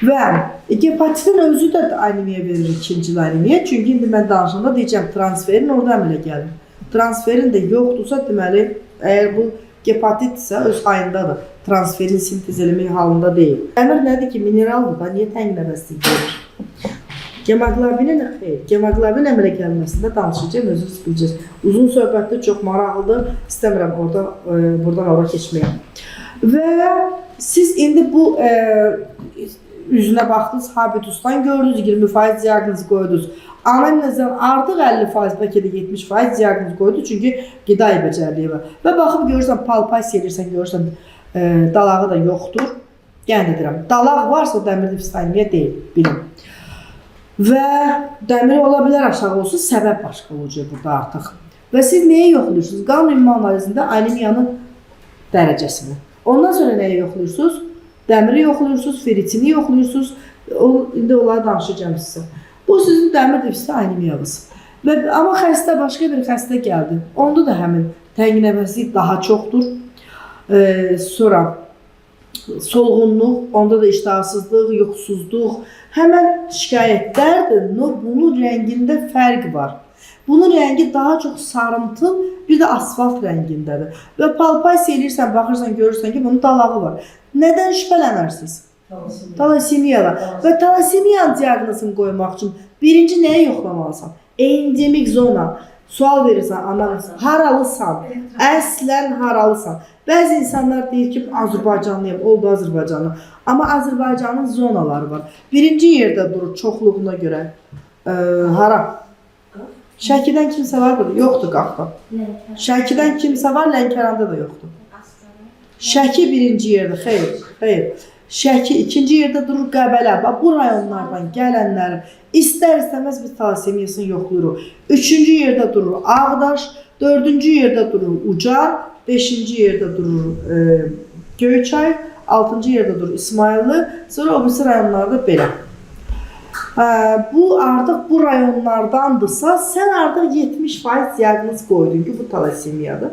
Və gepatitin özü də anemiya verir ikinci anemiya. Çünki indi mən danışanda deyəcəm transferin orada əmələ gəlir. Transferin də yoxdursa, deməli, əgər bu gepatitsə öz ayındadır. Transferin sintez eləmək halında deyil. Əmir nədir ki, mineraldır da, niyə tənginəbəslik verir? Gemoglobinin xeyr, gemoglobin əmələ gəlməsində danışacağam, özünüz biləcəksiniz. Uzun söhbətdə çox maraqlıdır. İstəmirəm orada e, buradan ora keçməyə. Və siz indi bu e, üzünə baxdınız, habitusdan gördünüz, 20% diaqnoz qoydunuz. Anamnezdən artıq 50% bəlkə də 70% diaqnoz qoydu, çünki qida becərliyi var. Və baxıb görürsən, palpasiya edirsən, görürsən, e, dalağı da yoxdur. Yəni deyirəm, dalaq varsa dəmir difstanimiya deyil, bilin. Və dəmir ola bilər aşağı olsun, səbəb başqa olacaq burada artıq. Və siz nəyə yoxlayırsınız? Qan ümumi analizində anemiyanın dərəcəsini. Ondan sonra nəyə yoxlayırsınız? Dəmiri yoxlayırsınız, feritini yoxlayırsınız. O, indi onları danışacağım sizə. Bu sizin dəmir defisiti anemiyanız. Və amma xəstə başqa bir xəstə gəldi. Onda da həmin tənginəbəslik daha çoxdur. Ee, sonra solğunluq, onda da iştahsızlıq, yuxusuzluq, həmən şikayətlərdir. No, bunun rəngində fərq var. Bunun rəngi daha çox sarımtıl, bir də asfalt rəngindədir. Və palpasiya edirsən, baxırsan, görürsən ki, bunun dalağı var. Nədən şübhələnərsiniz? Talasemiyadan. Və talasemiyanın diaqnozunu qoymaq üçün birinci nəyə yoxlamalısan? Endemik zona. Sual verirsən, ana, haralısan? Əslən haralısan? Bəzi insanlar deyir ki, Azərbaycanlıyam, oldu Azərbaycanlı. Amma Azərbaycanın zonaları var. Birinci yerdə durur çoxluğuna görə. E, hara? Şəkidən kimsə var burada? Yoxdur qaqda. Şəkidən kimsə var, Lənkəranda da yoxdur. Şəki birinci yerdə, xeyr, xeyr. Şəki ikinci yerdə durur Qəbələ. Bax bu rayonlardan gələnləri istər-istəməz biz talasemiyasını yoxlayırıq. Üçüncü yerdə durur Ağdaş, dördüncü yerdə durur Ucar, beşinci yerdə durur e, Göyçay, altıncı yerdə durur İsmayıllı, sonra o birisi rayonlarda belə. Hə, bu artıq bu rayonlardandırsa, sən artıq 70% diaqnoz qoydun ki, bu talasemiyadır.